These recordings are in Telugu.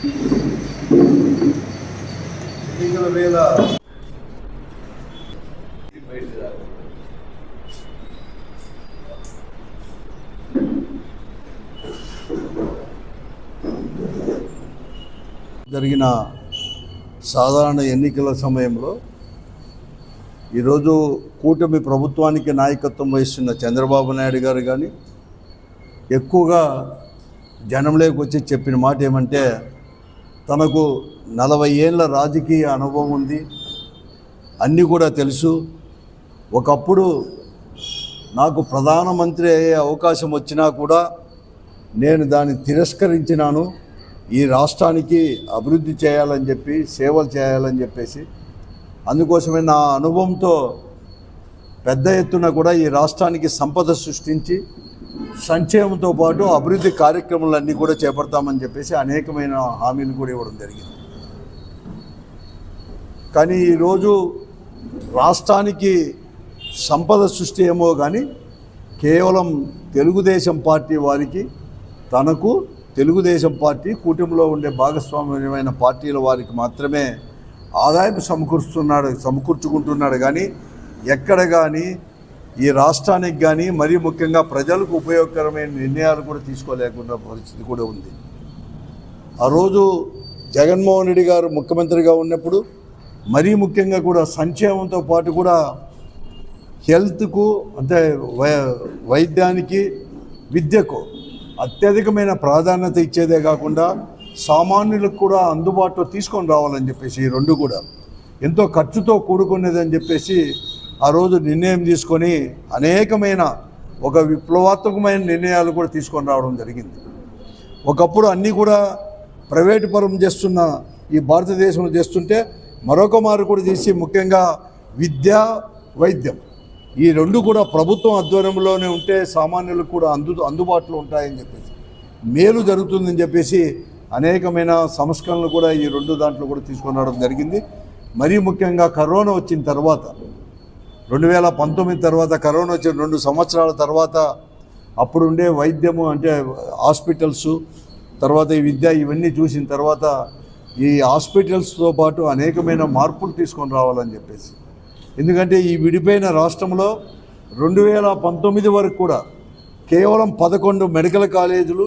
ఎన్నికల జరిగిన సాధారణ ఎన్నికల సమయంలో ఈరోజు కూటమి ప్రభుత్వానికి నాయకత్వం వహిస్తున్న చంద్రబాబు నాయుడు గారు కానీ ఎక్కువగా జనంలోకి వచ్చి చెప్పిన మాట ఏమంటే తనకు నలభై ఏళ్ళ రాజకీయ అనుభవం ఉంది. అన్నీ కూడా తెలుసు. ఒకప్పుడు నాకు ప్రధానమంత్రి అయ్యే అవకాశం వచ్చినా కూడా నేను దాన్ని తిరస్కరించినాను. ఈ రాష్ట్రానికి అభివృద్ధి చేయాలని చెప్పి సేవలు చేయాలని చెప్పేసి. అందుకోసమే నా అనుభవంతో పెద్ద ఎత్తున కూడా ఈ రాష్ట్రానికి సంపద సృష్టించి సంక్షేమంతో పాటు అభివృద్ధి కార్యక్రమాలన్నీ కూడా చేపడతామని చెప్పేసి అనేకమైన హామీలు కూడా ఇవ్వడం జరిగింది. కానీ ఈరోజు రాష్ట్రానికి సంపద సృష్టి ఏమో కానీ కేవలం తెలుగుదేశం పార్టీ వారికి తనకు తెలుగుదేశం పార్టీ కూటమిలో ఉండే భాగస్వామ్యమైన పార్టీల వారికి మాత్రమే ఆదాయం సమకూరుస్తున్నాడు సమకూర్చుకుంటున్నాడు. కానీ ఎక్కడ కానీ ఈ రాష్ట్రానికి కానీ మరీ ముఖ్యంగా ప్రజలకు ఉపయోగకరమైన నిర్ణయాలు కూడా తీసుకోలేకుండా పరిస్థితి కూడా ఉంది. ఆ రోజు జగన్మోహన్ రెడ్డి గారు ముఖ్యమంత్రిగా ఉన్నప్పుడు మరీ ముఖ్యంగా కూడా సంక్షేమంతో పాటు కూడా హెల్త్కు అంటే వై వైద్యానికి విద్యకు అత్యధికమైన ప్రాధాన్యత ఇచ్చేదే కాకుండా సామాన్యులకు కూడా అందుబాటులో తీసుకొని రావాలని చెప్పేసి ఈ రెండు కూడా ఎంతో ఖర్చుతో కూడుకునేదని చెప్పేసి ఆ రోజు నిర్ణయం తీసుకొని అనేకమైన ఒక విప్లవాత్మకమైన నిర్ణయాలు కూడా తీసుకొని రావడం జరిగింది. ఒకప్పుడు అన్నీ కూడా ప్రైవేటు పరం చేస్తున్న ఈ భారతదేశంలో చేస్తుంటే మరొక మారు కూడా చేసి ముఖ్యంగా విద్య వైద్యం ఈ రెండు కూడా ప్రభుత్వం ఆధ్వర్యంలోనే ఉంటే సామాన్యులకు కూడా అందు అందుబాటులో ఉంటాయని చెప్పేసి మేలు జరుగుతుందని చెప్పేసి అనేకమైన సంస్కరణలు కూడా ఈ రెండు దాంట్లో కూడా తీసుకొని రావడం జరిగింది. మరీ ముఖ్యంగా కరోనా వచ్చిన తర్వాత రెండు వేల పంతొమ్మిది తర్వాత కరోనా వచ్చిన రెండు సంవత్సరాల తర్వాత అప్పుడుండే వైద్యము అంటే హాస్పిటల్స్ తర్వాత ఈ విద్య ఇవన్నీ చూసిన తర్వాత ఈ హాస్పిటల్స్తో పాటు అనేకమైన మార్పులు తీసుకొని రావాలని చెప్పేసి. ఎందుకంటే ఈ విడిపోయిన రాష్ట్రంలో రెండు వేల పంతొమ్మిది వరకు కూడా కేవలం పదకొండు మెడికల్ కాలేజీలు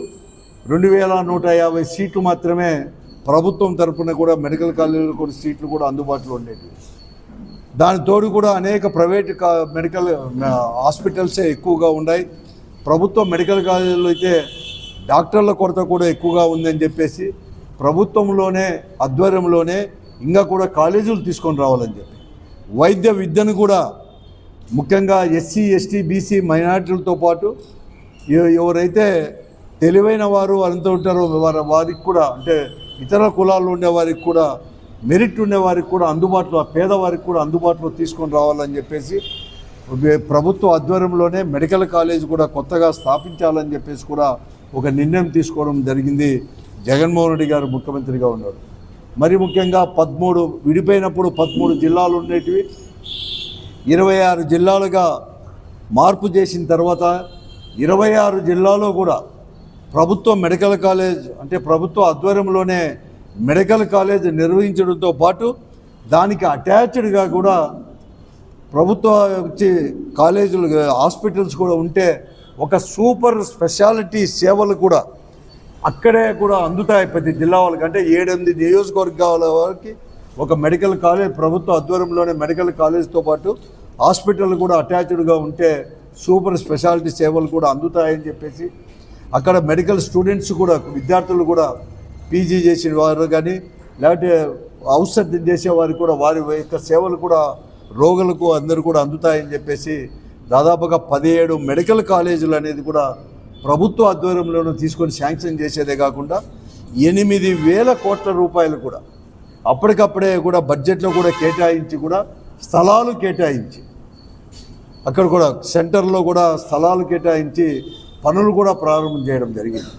రెండు వేల నూట యాభై సీట్లు మాత్రమే ప్రభుత్వం తరపున కూడా మెడికల్ కాలేజీలు కూడా సీట్లు కూడా అందుబాటులో ఉండేవి దాని తోడు కూడా అనేక ప్రైవేట్ కా మెడికల్ హాస్పిటల్సే ఎక్కువగా ఉన్నాయి. ప్రభుత్వ మెడికల్ కాలేజీలో అయితే డాక్టర్ల కొరత కూడా ఎక్కువగా ఉందని చెప్పేసి ప్రభుత్వంలోనే ఆధ్వర్యంలోనే ఇంకా కూడా కాలేజీలు తీసుకొని రావాలని చెప్పి. వైద్య విద్యను కూడా ముఖ్యంగా ఎస్సీ ఎస్టీ బీసీ మైనార్టీలతో పాటు ఎ- ఎవరైతే తెలివైన వారు అంత ఉంటారో వారి వారికి కూడా అంటే ఇతర కులాల్లో ఉండే వారికి కూడా మెరిట్ ఉండే వారికి కూడా అందుబాటులో పేదవారికి కూడా అందుబాటులో తీసుకొని రావాలని చెప్పేసి ప్రభుత్వ ఆధ్వర్యంలోనే మెడికల్ కాలేజ్ కూడా కొత్తగా స్థాపించాలని చెప్పేసి కూడా ఒక నిర్ణయం తీసుకోవడం జరిగింది. జగన్మోహన్ రెడ్డి గారు ముఖ్యమంత్రిగా ఉన్నారు. మరి ముఖ్యంగా పదమూడు విడిపోయినప్పుడు పదమూడు జిల్లాలు ఉండేటివి. ఇరవై ఆరు జిల్లాలుగా మార్పు చేసిన తర్వాత ఇరవై ఆరు జిల్లాలో కూడా ప్రభుత్వ మెడికల్ కాలేజ్ అంటే ప్రభుత్వ ఆధ్వర్యంలోనే మెడికల్ కాలేజ్ నిర్వహించడంతో పాటు దానికి అటాచ్డ్గా కూడా ప్రభుత్వ వచ్చి కాలేజీలు హాస్పిటల్స్ కూడా ఉంటే ఒక సూపర్ స్పెషాలిటీ సేవలు కూడా అక్కడే కూడా అందుతాయి ప్రతి జిల్లా వాళ్ళకి. అంటే ఏడెనిమిది నియోజకవర్గాల వారికి ఒక మెడికల్ కాలేజ్ ప్రభుత్వ ఆధ్వర్యంలోనే మెడికల్ కాలేజ్తో పాటు హాస్పిటల్ కూడా అటాచ్డ్గా ఉంటే సూపర్ స్పెషాలిటీ సేవలు కూడా అందుతాయని చెప్పేసి అక్కడ మెడికల్ స్టూడెంట్స్ కూడా విద్యార్థులు కూడా పీజీ చేసిన వారు కానీ లేకపోతే ఔషధం చేసేవారు కూడా వారి యొక్క సేవలు కూడా రోగులకు అందరూ కూడా అందుతాయని చెప్పేసి దాదాపుగా పదిహేడు మెడికల్ కాలేజీలు అనేది కూడా ప్రభుత్వ ఆధ్వర్యంలోనూ తీసుకొని శాంక్షన్ చేసేదే కాకుండా ఎనిమిది వేల కోట్ల రూపాయలు కూడా అప్పటికప్పుడే కూడా బడ్జెట్లో కూడా కేటాయించి కూడా స్థలాలు కేటాయించి అక్కడ కూడా సెంటర్లో కూడా స్థలాలు కేటాయించి పనులు కూడా ప్రారంభం చేయడం జరిగింది.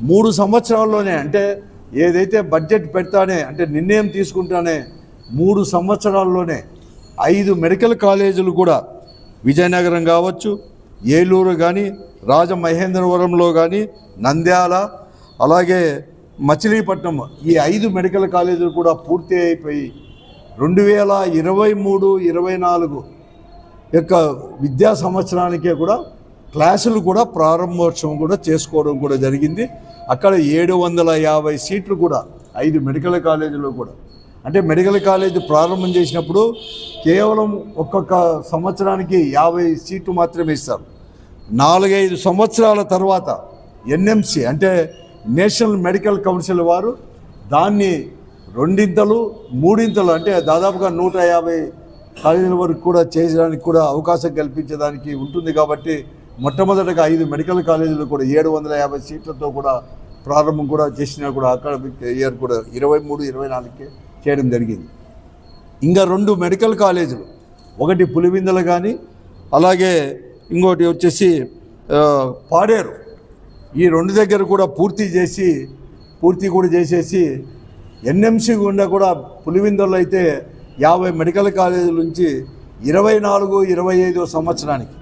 మూడు సంవత్సరాల్లోనే అంటే ఏదైతే బడ్జెట్ పెడతానే అంటే నిర్ణయం తీసుకుంటానే మూడు సంవత్సరాల్లోనే ఐదు మెడికల్ కాలేజీలు కూడా విజయనగరం కావచ్చు ఏలూరు కానీ రాజమహేంద్రవరంలో కానీ నంద్యాల అలాగే మచిలీపట్నం ఈ ఐదు మెడికల్ కాలేజీలు కూడా పూర్తి అయిపోయి రెండు వేల ఇరవై మూడు ఇరవై నాలుగు యొక్క విద్యా సంవత్సరానికే కూడా క్లాసులు కూడా ప్రారంభోత్సవం కూడా చేసుకోవడం కూడా జరిగింది. అక్కడ ఏడు వందల యాభై సీట్లు కూడా ఐదు మెడికల్ కాలేజీలో కూడా. అంటే మెడికల్ కాలేజ్ ప్రారంభం చేసినప్పుడు కేవలం ఒక్కొక్క సంవత్సరానికి యాభై సీట్లు మాత్రమే ఇస్తారు. నాలుగైదు సంవత్సరాల తర్వాత ఎన్ఎంసి అంటే నేషనల్ మెడికల్ కౌన్సిల్ వారు దాన్ని రెండింతలు మూడింతలు అంటే దాదాపుగా నూట యాభై కాలేజీల వరకు కూడా చేయడానికి కూడా అవకాశం కల్పించడానికి ఉంటుంది కాబట్టి మొట్టమొదటగా ఐదు మెడికల్ కాలేజీలు కూడా ఏడు వందల యాభై సీట్లతో కూడా ప్రారంభం కూడా చేసినా కూడా అకాడమిక్ ఇయర్ కూడా ఇరవై మూడు ఇరవై నాలుగుకే చేయడం జరిగింది. ఇంకా రెండు మెడికల్ కాలేజీలు ఒకటి పులివిందల కానీ అలాగే ఇంకోటి వచ్చేసి పాడేరు. ఈ రెండు దగ్గర కూడా పూర్తి చేసి పూర్తి కూడా చేసేసి ఎన్ఎంసి గుండా కూడా పులివిందల్లో అయితే యాభై మెడికల్ కాలేజీల నుంచి ఇరవై నాలుగు ఇరవై ఐదో సంవత్సరానికి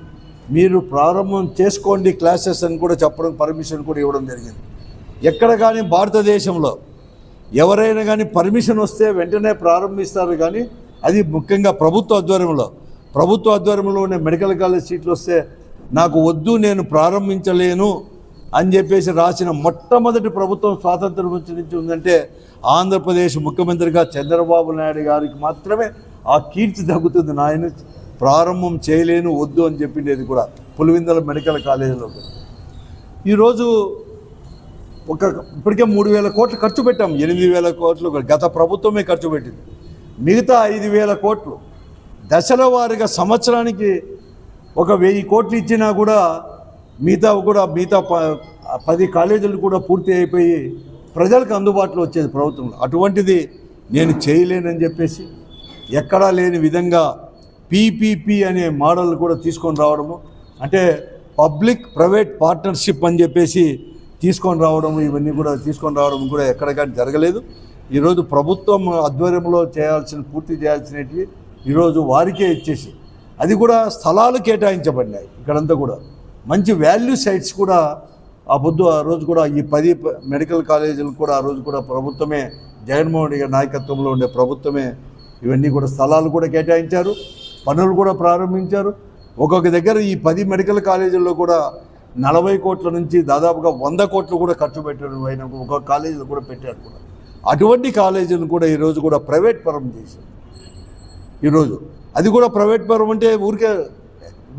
మీరు ప్రారంభం చేసుకోండి క్లాసెస్ అని కూడా చెప్పడం పర్మిషన్ కూడా ఇవ్వడం జరిగింది. ఎక్కడ కానీ భారతదేశంలో ఎవరైనా కానీ పర్మిషన్ వస్తే వెంటనే ప్రారంభిస్తారు కానీ అది ముఖ్యంగా ప్రభుత్వ ఆధ్వర్యంలో. ప్రభుత్వ ఆధ్వర్యంలో ఉన్న మెడికల్ కాలేజ్ సీట్లు వస్తే నాకు వద్దు నేను ప్రారంభించలేను అని చెప్పేసి రాసిన మొట్టమొదటి ప్రభుత్వం స్వాతంత్రం వచ్చి నుంచి ఉందంటే ఆంధ్రప్రదేశ్ ముఖ్యమంత్రిగా చంద్రబాబు నాయుడు గారికి మాత్రమే ఆ కీర్తి తగ్గుతుంది నాయన ప్రారంభం చేయలేను వద్దు అని చెప్పిండేది కూడా పులివిందల మెడికల్ కాలేజీలో. ఈరోజు ఒక ఇప్పటికే మూడు వేల కోట్లు ఖర్చు పెట్టాం. ఎనిమిది వేల కోట్లు గత ప్రభుత్వమే ఖర్చు పెట్టింది. మిగతా ఐదు వేల కోట్లు దశల వారీగా సంవత్సరానికి ఒక వెయ్యి కోట్లు ఇచ్చినా కూడా మిగతా కూడా మిగతా ప- పది కాలేజీలు కూడా పూర్తి అయిపోయి ప్రజలకు అందుబాటులో వచ్చేది ప్రభుత్వంలో. అటువంటిది నేను చేయలేనని చెప్పేసి ఎక్కడా లేని విధంగా పీపీపీ అనే మోడల్ కూడా తీసుకొని రావడము. అంటే పబ్లిక్ ప్రైవేట్ పార్ట్నర్షిప్ అని చెప్పేసి తీసుకొని రావడం ఇవన్నీ కూడా తీసుకొని రావడం కూడా ఎక్కడ కానీ జరగలేదు. ఈరోజు ప్రభుత్వం ఆధ్వర్యంలో చేయాల్సిన పూర్తి చేయాల్సినవి ఈరోజు వారికే ఇచ్చేసి అది కూడా స్థలాలు కేటాయించబడినాయి ఇక్కడంతా కూడా. మంచి వాల్యూ సైట్స్ కూడా ఆ పొద్దు ఆ రోజు కూడా ఈ పది ప- మెడికల్ కాలేజీలు కూడా ఆ రోజు కూడా ప్రభుత్వమే జగన్మోహన్ రెడ్డి గారి నాయకత్వంలో ఉండే ప్రభుత్వమే ఇవన్నీ కూడా స్థలాలు కూడా కేటాయించారు. పనులు కూడా ప్రారంభించారు. ఒక్కొక్క దగ్గర ఈ పది మెడికల్ కాలేజీల్లో కూడా నలభై కోట్ల నుంచి దాదాపుగా వంద కోట్లు కూడా ఖర్చు పెట్టారు. ఆయన ఒక్కొక్క కాలేజీలు కూడా పెట్టారు కూడా. అటువంటి కాలేజీలను కూడా ఈరోజు కూడా ప్రైవేట్ పరం చేశారు. ఈరోజు అది కూడా ప్రైవేట్ పరం అంటే ఊరికే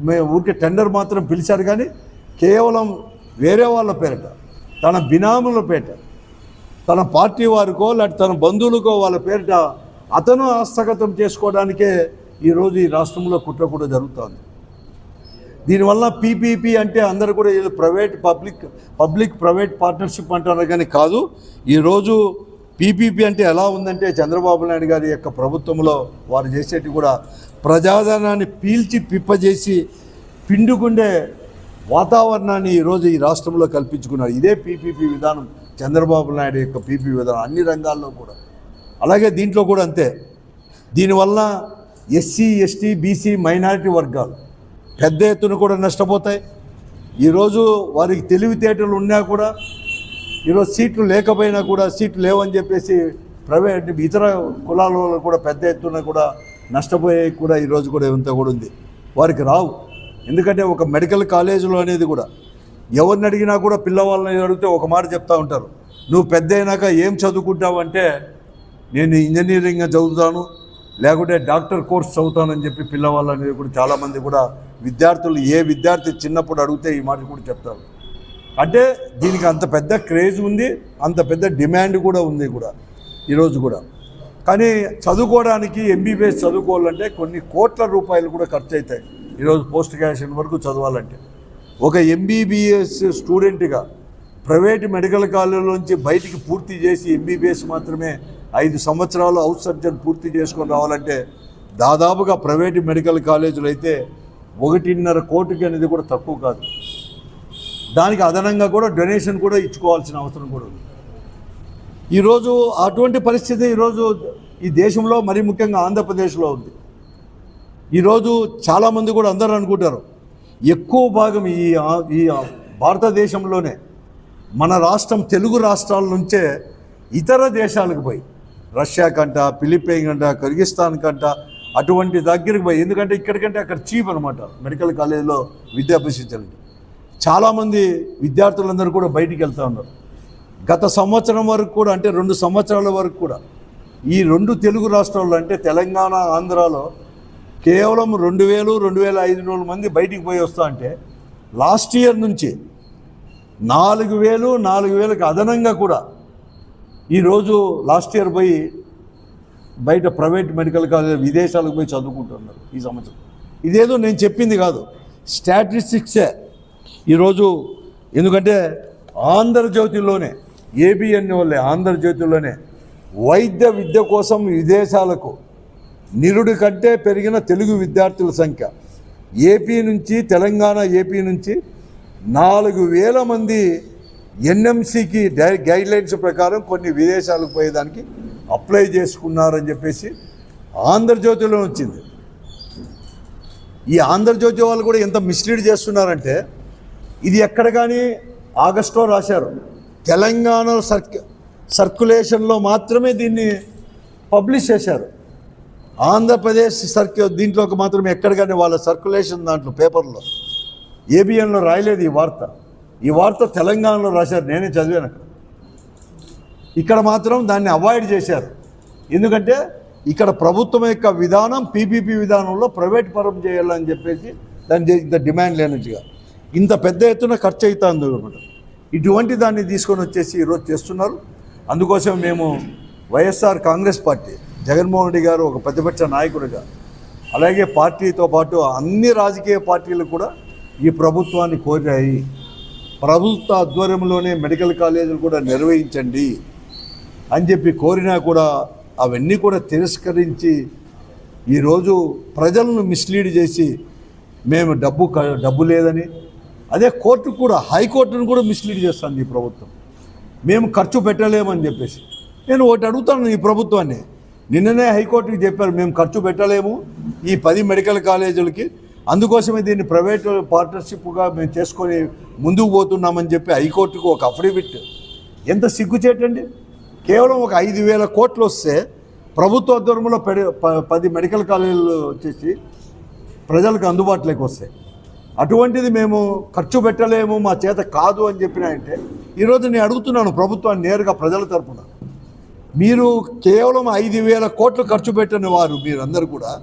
మే ఊరికే టెండర్ మాత్రం పిలిచారు కానీ కేవలం వేరే వాళ్ళ పేరిట తన బినాముల పేట తన పార్టీ వారికో లేకపోతే తన బంధువులకో వాళ్ళ పేరిట అతను హస్తగతం చేసుకోవడానికే ఈరోజు ఈ రాష్ట్రంలో కుట్ర కూడా జరుగుతోంది. దీనివల్ల పీపీపీ అంటే అందరు కూడా ఏదో private public public private partnership అంటారు కానీ కాదు ఈరోజు పీపీపీ అంటే ఎలా ఉందంటే చంద్రబాబు నాయుడు గారి యొక్క ప్రభుత్వంలో వారు చేసేటి కూడా ప్రజాధనాన్ని పీల్చి పిప్పజేసి పిండుకుండే వాతావరణాన్ని ఈరోజు ఈ రాష్ట్రంలో కల్పించుకున్నారు. ఇదే పీపీపీ విధానం చంద్రబాబు నాయుడు యొక్క పీపీ విధానం అన్ని రంగాల్లో కూడా. అలాగే దీంట్లో కూడా అంతే. దీనివల్ల ఎస్సీ ఎస్టీ బీసీ మైనారిటీ వర్గాలు. పెద్ద ఎత్తున కూడా నష్టపోతాయి. ఈరోజు వారికి తెలివితేటలు ఉన్నా కూడా ఈరోజు సీట్లు లేకపోయినా కూడా సీట్లు లేవని చెప్పేసి ప్రైవేట్ ఇతర కులాల వాళ్ళు కూడా పెద్ద ఎత్తున కూడా నష్టపోయే కూడా ఈరోజు కూడా ఇంత కూడా ఉంది. వారికి రావు. ఎందుకంటే ఒక మెడికల్ కాలేజీలో అనేది కూడా ఎవరిని అడిగినా కూడా పిల్లవాళ్ళని అడిగితే ఒక మాట చెప్తా ఉంటారు. నువ్వు పెద్ద అయినాక ఏం చదువుకుంటావు? అంటే నేను ఇంజనీరింగ్ చదువుతాను. లేకుంటే డాక్టర్ కోర్స్ చదువుతానని చెప్పి పిల్లవాళ్ళు అనేది కూడా చాలామంది కూడా విద్యార్థులు ఏ విద్యార్థి చిన్నప్పుడు అడిగితే ఈ మాట కూడా చెప్తారు. అంటే దీనికి అంత పెద్ద క్రేజ్ ఉంది అంత పెద్ద డిమాండ్ కూడా ఉంది కూడా ఈరోజు కూడా. కానీ చదువుకోవడానికి ఎంబీబీఎస్ చదువుకోవాలంటే కొన్ని కోట్ల రూపాయలు కూడా ఖర్చు అవుతాయి ఈరోజు పోస్ట్ గ్రాడ్యుయేషన్ వరకు చదవాలంటే. ఒక ఎంబీబీఎస్ స్టూడెంట్గా ప్రైవేట్ మెడికల్ కాలేజీలోంచి బయటికి పూర్తి చేసి ఎంబీబీఎస్ మాత్రమే ఐదు సంవత్సరాలు అవుట్ సర్జన్ పూర్తి చేసుకొని రావాలంటే దాదాపుగా ప్రైవేట్ మెడికల్ కాలేజీలు అయితే ఒకటిన్నర కోటికి అనేది కూడా తక్కువ కాదు. దానికి అదనంగా కూడా డొనేషన్ కూడా ఇచ్చుకోవాల్సిన అవసరం కూడా ఉంది. ఈరోజు అటువంటి పరిస్థితి ఈరోజు ఈ దేశంలో మరి ముఖ్యంగా ఆంధ్రప్రదేశ్లో ఉంది. ఈరోజు చాలామంది కూడా అందరూ అనుకుంటారు ఎక్కువ భాగం ఈ ఈ భారతదేశంలోనే మన రాష్ట్రం తెలుగు రాష్ట్రాల నుంచే ఇతర దేశాలకు పోయి రష్యా కంట ఫిలిప్పైన్ కంట కర్గిస్తాన్ కంట అటువంటి దగ్గరికి పోయి ఎందుకంటే ఇక్కడికంటే అక్కడ చీప్ అనమాట మెడికల్ కాలేజీలో విద్య అభ్యసించాలంటే చాలామంది విద్యార్థులందరూ కూడా బయటికి వెళ్తూ ఉన్నారు. గత సంవత్సరం వరకు కూడా అంటే రెండు సంవత్సరాల వరకు కూడా ఈ రెండు తెలుగు రాష్ట్రాల్లో అంటే తెలంగాణ ఆంధ్రాలో కేవలం రెండు వేలు రెండు వేల ఐదు వందల మంది బయటికి పోయి వస్తా అంటే లాస్ట్ ఇయర్ నుంచి నాలుగు వేలు నాలుగు వేలకు అదనంగా కూడా ఈరోజు లాస్ట్ ఇయర్ పోయి బయట ప్రైవేట్ మెడికల్ కాలేజ్ విదేశాలకు పోయి చదువుకుంటున్నారు ఈ సంవత్సరం. ఇదేదో నేను చెప్పింది కాదు. స్టాటిస్టిక్సే. ఈరోజు ఎందుకంటే ఆంధ్రజ్యోతిలోనే ఏబిఎన్ వల్లే ఆంధ్రజ్యోతిలోనే వైద్య విద్య కోసం విదేశాలకు నిరుడి కంటే పెరిగిన తెలుగు విద్యార్థుల సంఖ్య. ఏపీ నుంచి తెలంగాణ ఏపీ నుంచి నాలుగు వేల మంది ఎన్ఎంసికి గైడ్ లైన్స్ ప్రకారం కొన్ని విదేశాలకు పోయేదానికి అప్లై చేసుకున్నారని చెప్పేసి ఆంధ్రజ్యోతిలో వచ్చింది. ఈ ఆంధ్రజ్యోతి వాళ్ళు కూడా ఎంత మిస్లీడ్ చేస్తున్నారంటే ఇది ఎక్కడ కానీ ఆగస్టులో రాశారు. తెలంగాణ సర్క్ సర్క్యులేషన్లో మాత్రమే దీన్ని పబ్లిష్ చేశారు. ఆంధ్రప్రదేశ్ సర్క్యు దీంట్లోకి మాత్రమే ఎక్కడ కానీ వాళ్ళ సర్క్యులేషన్ దాంట్లో పేపర్లో ఏబిఎన్లో రాయలేదు ఈ వార్త. ఈ వార్త తెలంగాణలో రాశారు నేనే చదివాను. అక్కడ ఇక్కడ మాత్రం దాన్ని అవాయిడ్ చేశారు. ఎందుకంటే ఇక్కడ ప్రభుత్వం యొక్క విధానం పీపీపీ విధానంలో ప్రైవేట్ పరం చేయాలని చెప్పేసి దాన్ని ఇంత డిమాండ్ లేనట్టుగా ఇంత పెద్ద ఎత్తున ఖర్చు అవుతుంది అనమాట. ఇటువంటి దాన్ని తీసుకొని వచ్చేసి ఈరోజు చేస్తున్నారు. అందుకోసం మేము వైఎస్ఆర్ కాంగ్రెస్ పార్టీ జగన్మోహన్ రెడ్డి గారు ఒక ప్రతిపక్ష నాయకుడిగా అలాగే పార్టీతో పాటు అన్ని రాజకీయ పార్టీలు కూడా ఈ ప్రభుత్వాన్ని కోరాయి. ప్రభుత్వ ఆధ్వర్యంలోనే మెడికల్ కాలేజీలు కూడా నిర్వహించండి అని చెప్పి కోరినా కూడా అవన్నీ కూడా తిరస్కరించి ఈరోజు ప్రజలను మిస్లీడ్ చేసి మేము డబ్బు డబ్బు లేదని అదే కోర్టు కూడా హైకోర్టును కూడా మిస్లీడ్ చేస్తుంది ఈ ప్రభుత్వం. మేము ఖర్చు పెట్టలేమని చెప్పేసి. నేను ఒకటి అడుగుతాను ఈ ప్రభుత్వాన్ని. నిన్ననే హైకోర్టుకి చెప్పారు మేము ఖర్చు పెట్టలేము. ఈ పది మెడికల్ కాలేజీలకి అందుకోసమే దీన్ని ప్రైవేట్ పార్ట్నర్షిప్గా మేము చేసుకొని ముందుకు పోతున్నామని చెప్పి హైకోర్టుకు ఒక అఫిడవిట్. ఎంత సిగ్గుచేటండి? కేవలం ఒక ఐదు వేల కోట్లు వస్తే ప్రభుత్వ ఆధ్వర్యంలో పెడి ప- పది మెడికల్ కాలేజీలు వచ్చేసి ప్రజలకు అందుబాటులోకి వస్తాయి. అటువంటిది మేము ఖర్చు పెట్టలేము మా చేత కాదు అని చెప్పినా అంటే ఈరోజు నేను అడుగుతున్నాను ప్రభుత్వాన్ని నేరుగా ప్రజల తరపున. మీరు కేవలం ఐదు వేల కోట్లు ఖర్చు పెట్టని వారు మీరందరూ కూడా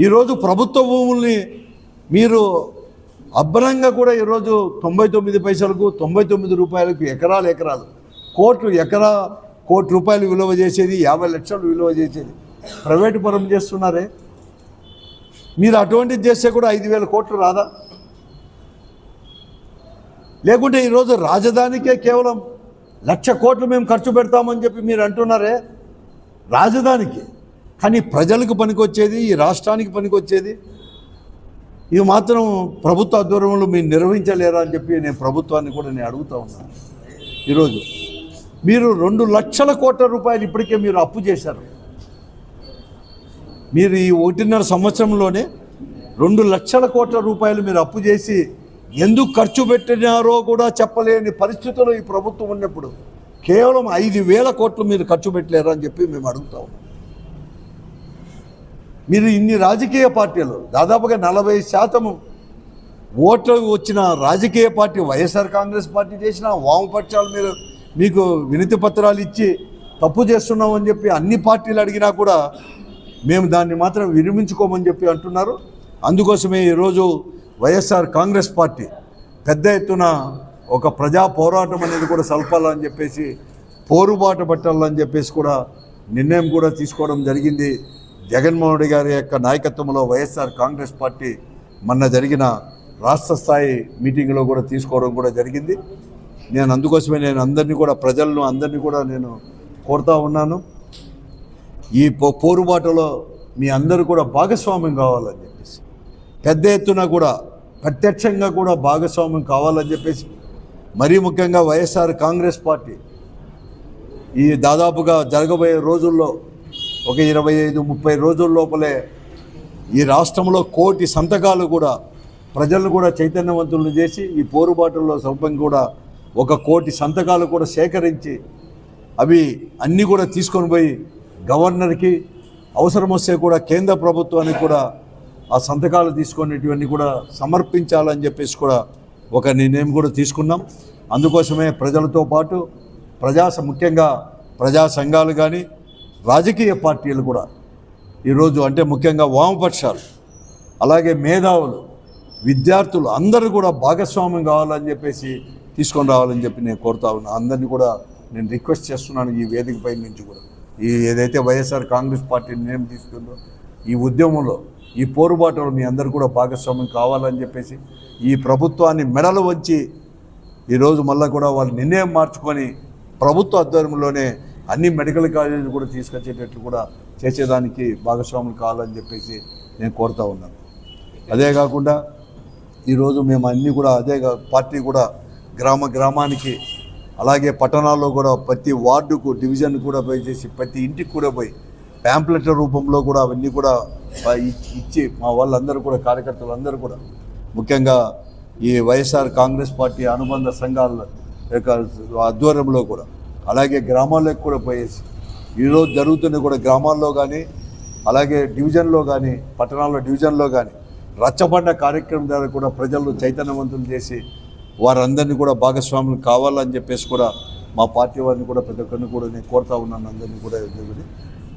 ఈరోజు ప్రభుత్వ భూముల్ని మీరు అబ్బరంగా కూడా ఈరోజు తొంభై తొమ్మిది పైసలకు తొంభై తొమ్మిది రూపాయలకు ఎకరాలు ఎకరాలు కోట్లు ఎకరా కోటి రూపాయలు విలువ చేసేది యాభై లక్షలు విలువ చేసేది. ప్రైవేటు పరం చేస్తున్నారే? మీరు అటువంటిది చేస్తే కూడా ఐదు వేల కోట్లు రాదా? లేకుంటే ఈరోజు రాజధానికే కేవలం లక్ష కోట్లు మేము ఖర్చు పెడతామని చెప్పి మీరు అంటున్నారే? రాజధానికి. కానీ ప్రజలకు పనికొచ్చేది ఈ రాష్ట్రానికి పనికొచ్చేది. ఇవి మాత్రం ప్రభుత్వ ఆధ్వర్యంలో మీరు నిర్వహించలేరా అని చెప్పి నేను ప్రభుత్వాన్ని కూడా నేను అడుగుతా ఉన్నాను ఈరోజు మీరు రెండు లక్షల కోట్ల రూపాయలు ఇప్పటికే మీరు అప్పు చేశారు. మీరు ఈ ఒకటిన్నర సంవత్సరంలోనే రెండు లక్షల కోట్ల రూపాయలు మీరు అప్పు చేసి ఎందుకు ఖర్చు పెట్టినారో కూడా చెప్పలేని పరిస్థితుల్లో ఈ ప్రభుత్వం ఉన్నప్పుడు కేవలం ఐదు వేల కోట్లు మీరు ఖర్చు పెట్టలేరు అని చెప్పి మేము అడుగుతా ఉన్నాం. మీరు ఇన్ని రాజకీయ పార్టీలు దాదాపుగా నలభై శాతం ఓట్లు వచ్చిన రాజకీయ పార్టీ వైఎస్ఆర్ కాంగ్రెస్ పార్టీ చేసిన వామపక్షాలు మీరు మీకు వినతి పత్రాలు ఇచ్చి తప్పు చేస్తున్నామని చెప్పి అన్ని పార్టీలు అడిగినా కూడా మేము దాన్ని మాత్రం విరమించుకోమని చెప్పి అంటున్నారు. అందుకోసమే ఈరోజు వైఎస్ఆర్ కాంగ్రెస్ పార్టీ పెద్ద ఎత్తున ఒక ప్రజా పోరాటం అనేది కూడా సల్పాలని చెప్పేసి పోరుబాటు పట్టాలని చెప్పేసి కూడా నిర్ణయం కూడా తీసుకోవడం జరిగింది. జగన్మోహన్ రెడ్డి గారి యొక్క నాయకత్వంలో వైఎస్ఆర్ కాంగ్రెస్ పార్టీ మొన్న జరిగిన రాష్ట్ర స్థాయి మీటింగ్లో కూడా తీసుకోవడం కూడా జరిగింది. నేను అందుకోసమే నేను అందరినీ కూడా ప్రజలను అందరినీ కూడా నేను కోరుతా ఉన్నాను. ఈ పో- పోరుబాటలో మీ అందరూ కూడా భాగస్వామ్యం కావాలని చెప్పేసి పెద్ద ఎత్తున కూడా ప్రత్యక్షంగా కూడా భాగస్వామ్యం కావాలని చెప్పేసి మరీ ముఖ్యంగా వైఎస్ఆర్ కాంగ్రెస్ పార్టీ ఈ దాదాపుగా జరగబోయే రోజుల్లో ఒక ఇరవై ఐదు ముప్పై రోజుల లోపలే ఈ రాష్ట్రంలో కోటి సంతకాలు కూడా ప్రజలను కూడా చైతన్యవంతులను చేసి ఈ పోరుబాటుల్లో స్వల్పం కూడా ఒక కోటి సంతకాలు కూడా సేకరించి అవి అన్నీ కూడా తీసుకొని పోయి గవర్నర్కి అవసరం వస్తే కూడా కేంద్ర ప్రభుత్వానికి కూడా ఆ సంతకాలు తీసుకునేటివన్నీ కూడా సమర్పించాలని చెప్పేసి కూడా ఒక నిర్ణయం కూడా తీసుకున్నాం. అందుకోసమే ప్రజలతో పాటు ప్రజా ముఖ్యంగా ప్రజా సంఘాలు కానీ రాజకీయ పార్టీలు కూడా ఈరోజు అంటే ముఖ్యంగా వామపక్షాలు అలాగే మేధావులు విద్యార్థులు అందరూ కూడా భాగస్వామ్యం కావాలని చెప్పేసి తీసుకొని రావాలని చెప్పి నేను కోరుతా ఉన్నా. అందరినీ కూడా నేను రిక్వెస్ట్ చేస్తున్నాను ఈ వేదికపై నుంచి కూడా. ఈ ఏదైతే వైఎస్ఆర్ కాంగ్రెస్ పార్టీ నిర్ణయం తీసుకుందో ఈ ఉద్యమంలో ఈ పోరుబాటులో మీ అందరూ కూడా భాగస్వామ్యం కావాలని చెప్పేసి ఈ ప్రభుత్వాన్ని మెడలు వంచి ఈరోజు మళ్ళీ కూడా వాళ్ళు నిర్ణయం మార్చుకొని ప్రభుత్వ ఆధ్వర్యంలోనే అన్ని మెడికల్ కాలేజీలు కూడా తీసుకొచ్చేటట్లు కూడా చేసేదానికి భాగస్వాములు కావాలని చెప్పేసి నేను కోరుతా ఉన్నాను. అదే కాకుండా ఈరోజు మేము అన్నీ కూడా అదే పార్టీ కూడా గ్రామ గ్రామానికి అలాగే పట్టణాల్లో కూడా ప్రతి వార్డుకు డివిజన్ కూడా పోయి చేసి ప్రతి ఇంటికి కూడా పోయి ప్యాంప్లెట్ల రూపంలో కూడా అవన్నీ కూడా ఇచ్చి మా వాళ్ళందరూ కూడా కార్యకర్తలు అందరూ కూడా ముఖ్యంగా ఈ వైఎస్ఆర్ కాంగ్రెస్ పార్టీ అనుబంధ సంఘాల యొక్క ఆధ్వర్యంలో కూడా అలాగే గ్రామాల్లోకి కూడా పోయేసి ఈరోజు జరుగుతున్న కూడా గ్రామాల్లో కానీ అలాగే డివిజన్లో కానీ పట్టణాల్లో డివిజన్లో కానీ రచ్చబండ కార్యక్రమం ద్వారా కూడా ప్రజలు చైతన్యవంతులు చేసి వారందరినీ కూడా భాగస్వాములు కావాలని చెప్పేసి కూడా మా పార్టీ వారిని కూడా ప్రతి ఒక్కరిని కూడా నేను కోరుతా ఉన్నాను అందరినీ కూడా ఎదుగుని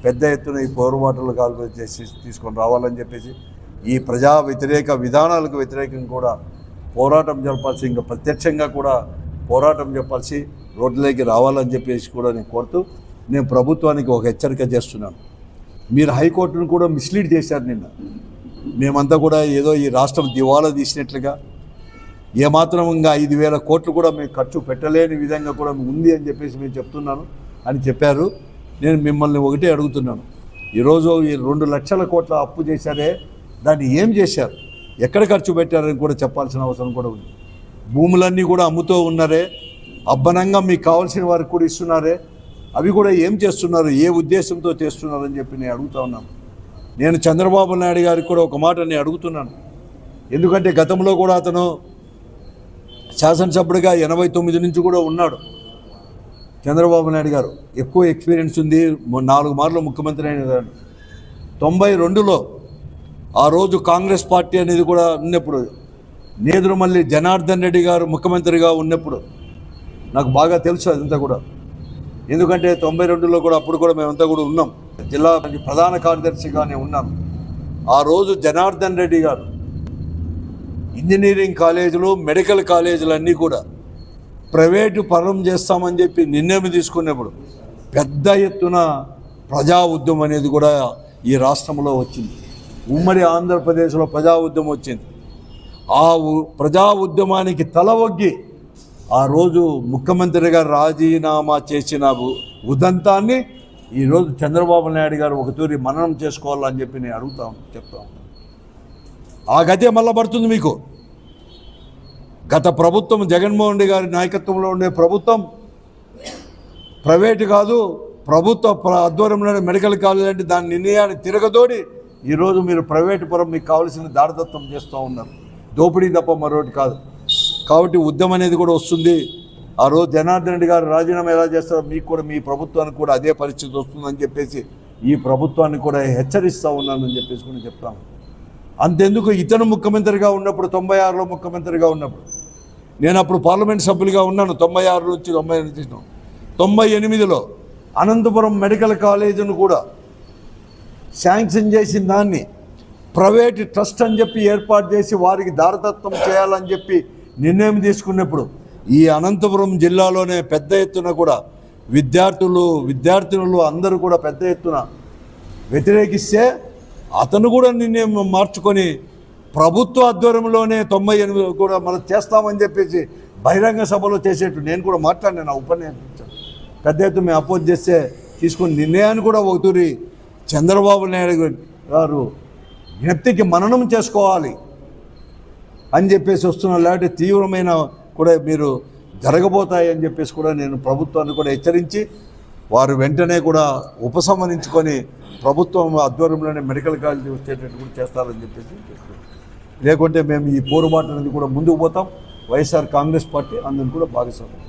పెద్ద ఎత్తున ఈ పోరుబాటలు కాలు చేసి తీసుకొని రావాలని చెప్పేసి ఈ ప్రజా వ్యతిరేక విధానాలకు వ్యతిరేకంగా కూడా పోరాటం జరపాల్సి ఇంకా ప్రత్యక్షంగా కూడా పోరాటం చెప్పాల్సి రోడ్లకి రావాలని చెప్పేసి కూడా నేను కోరుతూ నేను ప్రభుత్వానికి ఒక హెచ్చరిక చేస్తున్నాను. మీరు హైకోర్టును కూడా మిస్లీడ్ చేశారు నిన్న. మేమంతా కూడా ఏదో ఈ రాష్ట్రం దివాలా తీసినట్లుగా ఏమాత్రం ఇంకా ఐదు వేల కోట్లు కూడా మేము ఖర్చు పెట్టలేని విధంగా కూడా ఉంది అని చెప్పేసి మేము చెప్తున్నాను అని చెప్పారు. నేను మిమ్మల్ని ఒకటే అడుగుతున్నాను. ఈరోజు ఈ రెండు లక్షల కోట్ల అప్పు చేశారే దాన్ని ఏం చేశారు? ఎక్కడ ఖర్చు పెట్టారని కూడా చెప్పాల్సిన అవసరం కూడా ఉంది. భూములన్నీ కూడా అమ్ముతూ ఉన్నారే అబ్బనంగా మీకు కావాల్సిన వారికి కూడా ఇస్తున్నారే అవి కూడా ఏం చేస్తున్నారు ఏ ఉద్దేశంతో చేస్తున్నారని చెప్పి నేను అడుగుతా ఉన్నాను. నేను చంద్రబాబు నాయుడు గారికి కూడా ఒక మాట నేను అడుగుతున్నాను. ఎందుకంటే గతంలో కూడా అతను శాసనసభ్యుడిగా ఎనభై తొమ్మిది నుంచి కూడా ఉన్నాడు. చంద్రబాబు నాయుడు గారు ఎక్కువ ఎక్స్పీరియన్స్ ఉంది నాలుగు మార్లు ముఖ్యమంత్రి అయిన తొంభై రెండులో ఆ రోజు కాంగ్రెస్ పార్టీ అనేది కూడా ఉన్నప్పుడు నేదురుమల్లి జనార్దన్ రెడ్డి గారు ముఖ్యమంత్రిగా ఉన్నప్పుడు నాకు బాగా తెలుసు అదంతా కూడా. ఎందుకంటే తొంభై రెండులో కూడా అప్పుడు కూడా మేమంతా కూడా ఉన్నాం. జిల్లా ప్రధాన కార్యదర్శిగానే ఉన్నాం. ఆ రోజు జనార్దన్ రెడ్డి గారు ఇంజనీరింగ్ కాలేజీలు మెడికల్ కాలేజీలు అన్నీ కూడా ప్రైవేటు పరం చేస్తామని చెప్పి నిర్ణయం తీసుకున్నప్పుడు పెద్ద ఎత్తున ప్రజా ఉద్యమం అనేది కూడా ఈ రాష్ట్రంలో వచ్చింది. ఉమ్మడి ఆంధ్రప్రదేశ్లో ప్రజా ఉద్యమం వచ్చింది. ఆ ఉ- ప్రజా ఉద్యమానికి తల ఒగ్గి ఆ రోజు ముఖ్యమంత్రి రాజీనామా చేసిన ఉదంతాన్ని ఈరోజు చంద్రబాబు నాయుడు గారు ఒకతూరి మననం చేసుకోవాలని చెప్పి నేను అడుగుతా చెప్తా ఆ గతే మళ్ళా పడుతుంది మీకు. గత ప్రభుత్వం జగన్మోహన్ రెడ్డి గారి నాయకత్వంలో ఉండే ప్రభుత్వం ప్రైవేటు కాదు ప్రభుత్వ ఆధ్వర్యంలోని మెడికల్ కాలేజ్ అంటే దాని నిర్ణయాన్ని తిరగదోడి ఈరోజు మీరు ప్రైవేటు పురం మీకు కావాల్సిన దారదత్వం చేస్తూ ఉన్నారు. దోపిడీ తప్ప మరొకటి కాదు. కాబట్టి ఉద్యమం అనేది కూడా వస్తుంది. ఆ రోజు జనార్దన్ రెడ్డి గారు రాజీనామా ఎలా చేస్తారో మీకు కూడా మీ ప్రభుత్వానికి కూడా అదే పరిస్థితి వస్తుందని చెప్పేసి ఈ ప్రభుత్వాన్ని కూడా హెచ్చరిస్తూ ఉన్నానని చెప్పేసి కూడా చెప్తాను అంతెందుకు ఇతను ముఖ్యమంత్రిగా ఉన్నప్పుడు తొంభై ఆరులో ముఖ్యమంత్రిగా ఉన్నప్పుడు. నేను అప్పుడు పార్లమెంట్ సభ్యులుగా ఉన్నాను తొంభై ఆరు నుంచి తొంభై ఎనిమిది నుంచి. తొంభై ఎనిమిదిలో అనంతపురం మెడికల్ కాలేజీని కూడా శాంక్షన్ చేసిన దాన్ని ప్రైవేట్ ట్రస్ట్ అని చెప్పి ఏర్పాటు చేసి వారికి దారతత్వం చేయాలని చెప్పి నిర్ణయం తీసుకున్నప్పుడు ఈ అనంతపురం జిల్లాలోనే పెద్ద ఎత్తున కూడా విద్యార్థులు విద్యార్థినులు అందరూ కూడా పెద్ద ఎత్తున వ్యతిరేకిస్తే అతను కూడా నిర్ణయం మార్చుకొని ప్రభుత్వ ఆధ్వర్యంలోనే తొంభై ఎనిమిది కూడా మనం చేస్తామని చెప్పేసి బహిరంగ సభలో చేసేట్టు నేను కూడా మాట్లాడినాను ఆ ఉపన్యాసం. పెద్ద ఎత్తున మేము అపోజ్ చేస్తే తీసుకున్న నిర్ణయాన్ని కూడా ఒకతూరి చంద్రబాబు నాయుడు గారు జ్ఞప్తికి మననం చేసుకోవాలి అని చెప్పేసి వస్తున్న లాంటి తీవ్రమైన కూడా మీరు జరగబోతాయి అని చెప్పేసి కూడా నేను ప్రభుత్వాన్ని కూడా హెచ్చరించి వారు వెంటనే కూడా ఉపసంహరించుకొని ప్రభుత్వం ఆధ్వర్యంలోనే మెడికల్ కాలేజీ వచ్చేటట్టు కూడా చేస్తారని చెప్పేసి లేకుంటే మేము ఈ పోరుబాటు అనేది కూడా ముందుకు పోతాం. వైఎస్ఆర్ కాంగ్రెస్ పార్టీ అందరిని కూడా భాగస్వామ్యం.